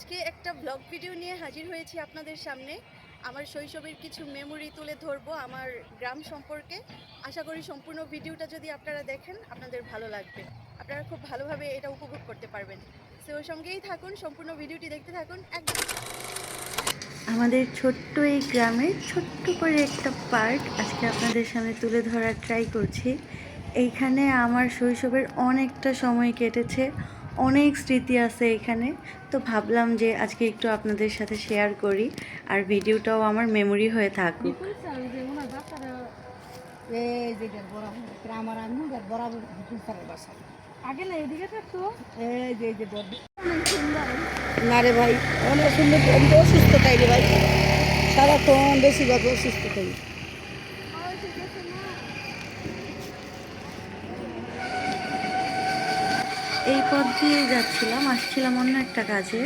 আজকে একটা blog video নিয়ে হাজির হয়েছি আপনাদের সামনে। আমার শৈশবের কিছু মেমোরি তুলে ধরবো আমার গ্রাম সম্পর্কে। আশা করি সম্পূর্ণ ভিডিওটা যদি আপনারা দেখেন, আপনাদের ভালো লাগবে। আপনারা খুব ভালোভাবে এটা উপভোগ করতে পারবেন। তো সঙ্গেই থাকুন, সম্পূর্ণ ভিডিওটি দেখতে থাকুন, একদম। আমাদের ছোট্ট এই গ্রামের ছোট্ট করে একটা পার্ক আজকে আপনাদের সামনে তুলে ধরার ট্রাই করছি। এইখানে আমার শৈশবের অনেকটা সময় কেটেছে। অনেক স্মৃতি আছে এখানে। তো ভাবলাম যে আজকে একটু আপনাদের সাথে শেয়ার করি। আর ভিডিওটাও আমার মেমোরি হয়ে থাকুক। না এদিকে থাকতো? এই যে এই যে রে ভাই অনেক সুন্দর অসুস্থ তাই রে ভাই। সারাক্ষণ বেশিরভাগ অসুস্থ তাই। এই পথ দিয়ে যাচ্ছিলাম, আসছিলাম অন্য একটা কাজে।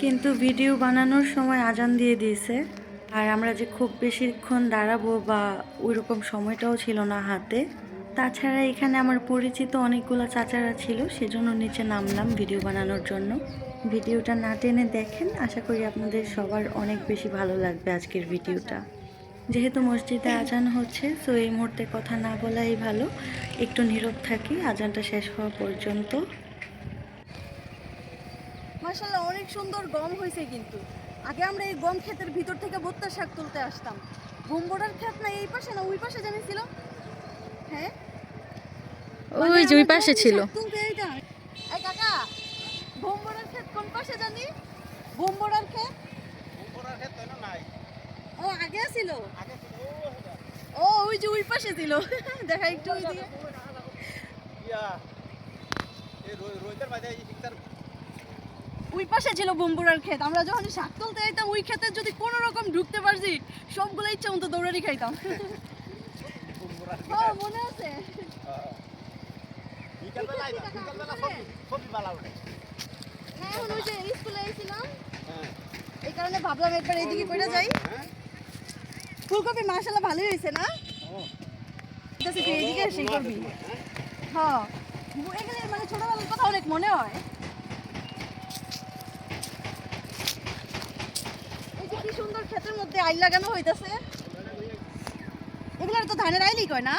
কিন্তু ভিডিও বানানোর সময় আজান দিয়ে দিয়েছে। আর আমরা যে খুব বেশিক্ষণ দাঁড়াবো বা ওইরকম সময়টাও ছিল না হাতে, তাছাড়া এখানে আমার পরিচিত অনেকগুলো চাচারা ছিল, সেজন্য নিচে নামলাম ভিডিও বানানোর জন্য। ভিডিওটা না টেনে দেখেন, আশা করি আপনাদের সবার অনেক বেশি ভালো লাগবে আজকের ভিডিওটা। যেহেতু মসজিদে আজান হচ্ছে তো এই মুহূর্তে কথা না বলাই ভালো। একটু নীরব থাকি, আজানটা শেষ হওয়া পর্যন্ত। মাশাল্লাহ অনেক সুন্দর গম হয়েছে কিন্তু। আগে আমরা এই গম ক্ষেতের ভিতর থেকে ভুট্টা শাক তুলতে আসতাম। ভুমবোড়ার ক্ষেত না এই পাশে না ওই পাশে জানিছিল হ্যাঁ? ওই যে ওই পাশে ছিল। শাক তুলতে এইটা। এই কাকা ক্ষেত কোন পাশে জানি? ক্ষেত? ও আগে ছিল? ও ওই যে ওই পাশে ছিল। দেখা একটু ওই দিকে ওই পাশে ছিল বম্বুরার ক্ষেত। আমরা যখন শাক তুলতে যাইতাম ওই ক্ষেতে যদি কোনো রকম ঢুকতে পারছি সবগুলো ইচ্ছা মতো দৌড়ানি খাইতাম। হ্যাঁ মনে আছে? হ্যাঁ। এখন ওই যে স্কুলে এসেছিলাম এই কারণে ভাবলাম একবার এইদিকে করে যাই। ফুলকপি ভালোই হয়েছে না? করবি। হ্যাঁ। এখানে মানে ছোটবেলার কথা অনেক মনে হয় এই যে কি সুন্দর ক্ষেতের মধ্যে আইল লাগানো হইতাছে। এগুলো তো ধানের আইলই কয় না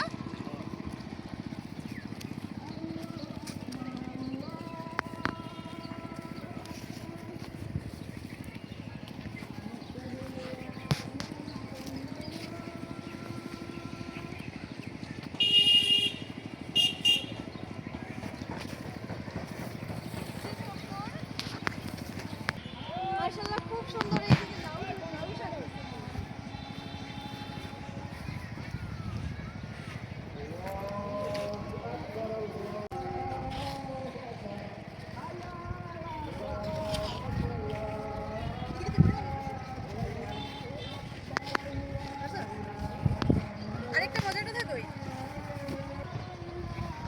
মাশাআল্লাহ খুব সুন্দর এই দিকে লাউ লাউ শাক হয়েছে। আরেকটা মজার কথা কই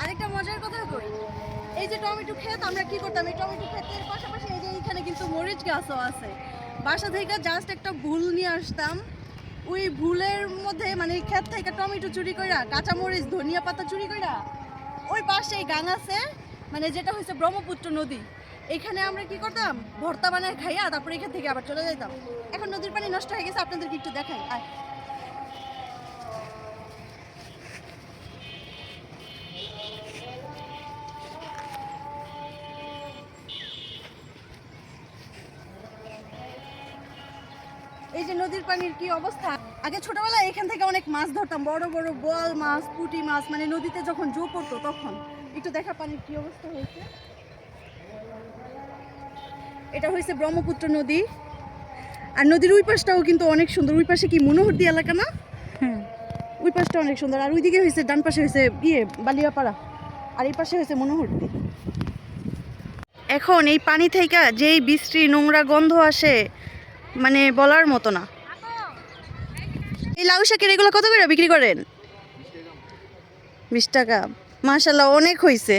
আরেকটা মজার কথা কই এই যে টমেটো ক্ষেত, আমরা কি করতাম? এই টমেটো ক্ষেতের পাশাপাশি এই যে এইখানে কিন্তু মরিচ গাছও আছে। বাসা থেকে জাস্ট একটা ভুল নিয়ে আসতাম। ওই ভুলের মধ্যে মানে ক্ষেত থেকে টমেটো চুরি কইরা, কাঁচা মরিচ, ধনিয়া পাতা চুরি কইরা, ওই পাশে গাং আছে মানে যেটা হয়েছে ব্রহ্মপুত্র নদী। এখানে আমরা কি করতাম? ভর্তা বানায় খাইয়া তারপরে এখান থেকে আবার চলে যাইতাম। এখন নদীর পানি নষ্ট হয়ে গেছে, আপনাদেরকে একটু দেখাই। আয়। এই যে নদীর পানির কি অবস্থা? আগে ছোটবেলায় এখান থেকে অনেক মাছ ধরতাম বড় বড় বোয়াল মাছ পুঁটি মাছ মানে নদীতে যখন জো পড়তো তখন। একটু দেখা পানির কি অবস্থা হয়েছে? এটা হয়েছে ব্রহ্মপুত্র নদী। আর নদীর ওই পাশটাও কিন্তু অনেক সুন্দর। ওই পাশে কি মনোহরদি এলাকা না? ওই পাশটা অনেক সুন্দর। আর ওইদিকে হয়েছে ডান পাশে হয়েছে ইয়ে বালিয়াপাড়া। আর এই পাশে হয়েছে মনোহরদি। এখন এই পানি থেকে যেই বিশ্রী নোংরা গন্ধ আসে মানে বলার মতো না। এই লাউ শাকের এগুলো কত করে বিক্রি করেন? বিশ টাকা। মাশাল্লাহ অনেক হয়েছে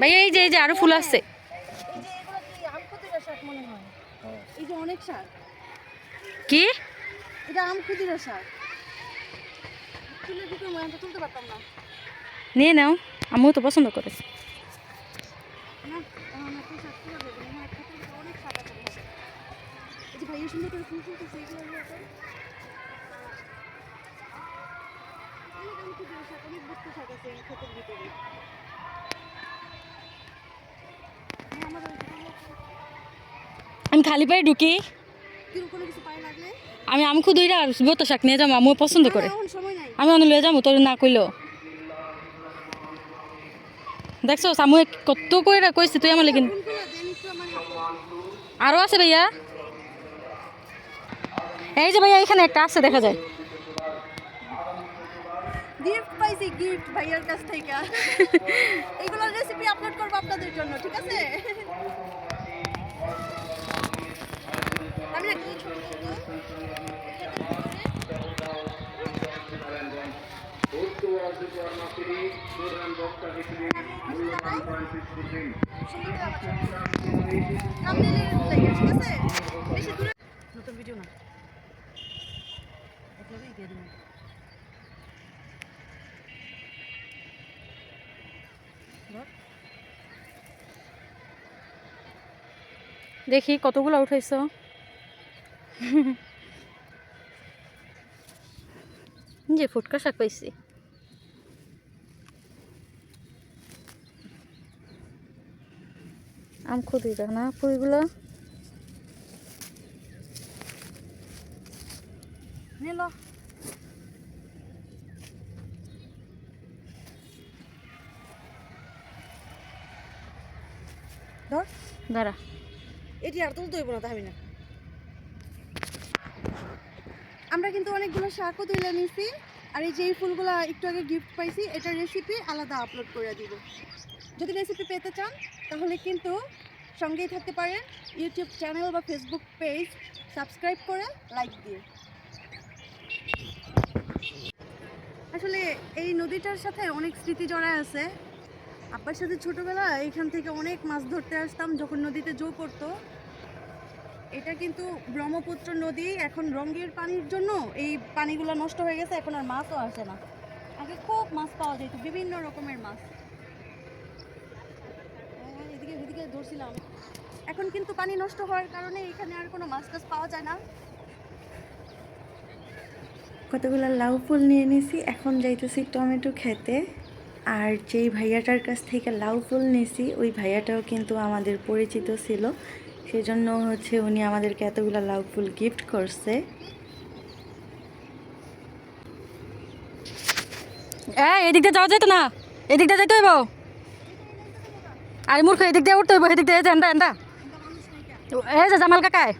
ভাইয়া এই যে এই যে আরও ফুল আছে এই যে এগুলো কি? এটা আম খুদিরা শাক তুলে দিতে মনে তো তুলতে পারতাম না। নিয়ে নাও আমিও তো পছন্দ করে না আমার না তো শাক তুলে দেবে আমার খেতে খেতে অনেক শাক আছে ঘরে। এই যে ভাইয়া সুন্দর করে ফুল তুলতেছে এগুলো নিয়ে তো অনেক আম খুদিরা শাক অনেক বস্তু শাক আছে এই ক্ষেতের ভিতরে। আমার আমি খালি পায়ে ঢুকি। আমি আমি খুদ আর বত শাক নিয়ে যাব আমিও পছন্দ করে। আমি অনেক লয়ে যাব তোর না কইলো। দেখছ সামু কত কইরা কইছি তুই আমার লেগিন। আরও আছে ভাইয়া। এই যে ভাইয়া এখানে একটা আছে দেখা যায়। গিফট পাইছি গিফট ভাইয়ার কাছ থেকে। এইগুলোর রেসিপি আপলোড করব আপনাদের জন্য ঠিক আছে আমি একটা ছোট নতুন ভিডিও না দেখি কতগুলো উঠাইছো? যে ফুটকা শাক পাইছি। আম খুদি দেখ না ফুলগুলো নিল দাঁড়া। এটি আর তুলতে হইব না তাহলে না। আমরা কিন্তু অনেকগুলো শাকও তুলে নিছি আর এই যে ফুলগুলো একটু আগে গিফট পাইছি এটার রেসিপি আলাদা আপলোড করে দিব। যদি রেসিপি পেতে চান তাহলে কিন্তু সঙ্গেই থাকতে পারেন। ইউটিউব চ্যানেল বা ফেসবুক পেজ সাবস্ক্রাইব করে লাইক দিয়ে আসলে এই নদীটার সাথে অনেক স্মৃতি জড়ায় আছে। আব্বার সাথে ছোটবেলা এখান থেকে অনেক মাছ ধরতে আসতাম যখন নদীতে জো পড়তো। এটা কিন্তু ব্রহ্মপুত্র নদী, এখন রঙের পানির জন্য এই পানিগুলো নষ্ট হয়ে গেছে, এখন আর মাছও আসে না। আগে খুব মাছ পাওয়া যেত, বিভিন্ন রকমের মাছ। এদিকে ধরছিলাম। এখন কিন্তু পানি নষ্ট হওয়ার কারণে এখানে আর কোনো মাছ টাছ পাওয়া যায় না। কতগুলো লাউ ফুল নিয়ে নিছি এখন যাইতেছি টমেটো খেতে। আর যেই ভাইয়াটার কাছ থেকে লাউ ফুল নিছি ওই ভাইয়াটাও কিন্তু আমাদের পরিচিত ছিল। সেজন্য হচ্ছে উনি আমাদেরকে এতগুলো লাউ ফুল গিফট করছে। এ এদিক যাওয়া যেত না। এদিকটা যাইতে হইব। আর মূর্খ, এদিক দিয়ে উঠতে হইব, এদিক দিয়ে এন্দা এন্দা এই যে, জামাল কাকায়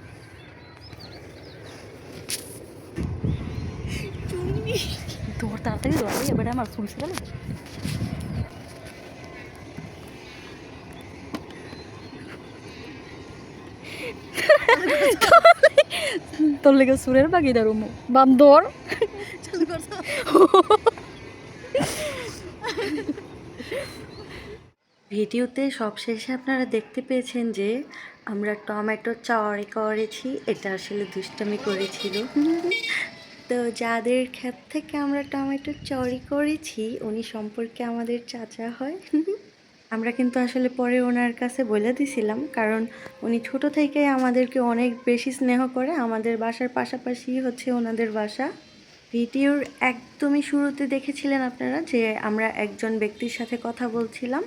দৌড় তাড়াতাড়ি এবারে আমার ফুল ছিল তোর লেগে সুরের বাকি দাঁড়ো। বান্দর চালু করছ ভিডিওতে সবশেষে আপনারা দেখতে পেয়েছেন যে আমরা টমেটো চড়ি করেছি। এটা আসলে দুষ্টামি করেছিল। তো যাদের ক্ষেত থেকে আমরা টমেটো চড়ি করেছি, উনি সম্পর্কে আমাদের চাচা হয়। আমরা কিন্তু আসলে পরে ওনার কাছে বলে দিছিলাম, কারণ উনি ছোট থেকে আমাদেরকে অনেক বেশি স্নেহ করে, আমাদের বাসার পাশাপাশি হচ্ছে ওনাদের বাসা। ভিডিওর একদমই শুরুতে দেখেছিলেন আপনারা যে আমরা একজন ব্যক্তির সাথে কথা বলছিলাম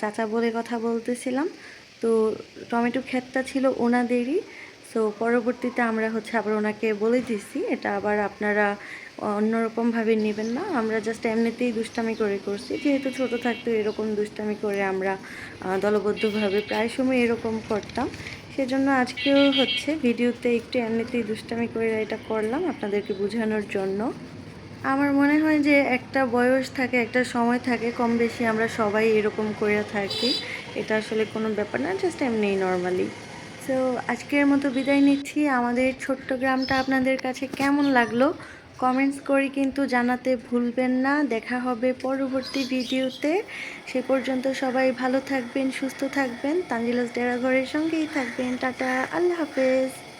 চাচা বলে কথা বলতেছিলাম। তো টমেটো ক্ষেতটা ছিল ওনাদেরই। সো পরবর্তীতে আমরা হচ্ছে আবার ওনাকে বলে দিছি এটা আবার আপনারা অন্যরকমভাবে নেবেন না। আমরা জাস্ট এমনিতেই দুষ্টামি করে করছি, যেহেতু ছোট থাকতে এরকম দুষ্টামি করে আমরা দলবদ্ধভাবে প্রায় সময় এরকম করতাম। সেজন্য আজকেও হচ্ছে ভিডিওতে একটু এমনিতেই দুষ্টামি করে এটা করলাম আপনাদেরকে বোঝানোর জন্য। আমার মনে হয় যে একটা বয়স থাকে, একটা সময় থাকে, কম বেশি আমরা সবাই এরকম করে থাকি। এটা আসলে কোনো ব্যাপার না জাস্ট এমনিই নর্মালি সো আজকের মতো বিদায় নিচ্ছি। আমাদের ছোট্ট গ্রামটা আপনাদের কাছে কেমন লাগল কমেন্টস করে কিন্তু জানাতে ভুলবেন না। দেখা হবে পরবর্তী ভিডিওতে। সে পর্যন্ত সবাই ভালো থাকবেন, সুস্থ থাকবেন। তানজিলাস ডেরাঘরের সঙ্গেই থাকবেন। টাটা, আল্লাহ হাফেজ।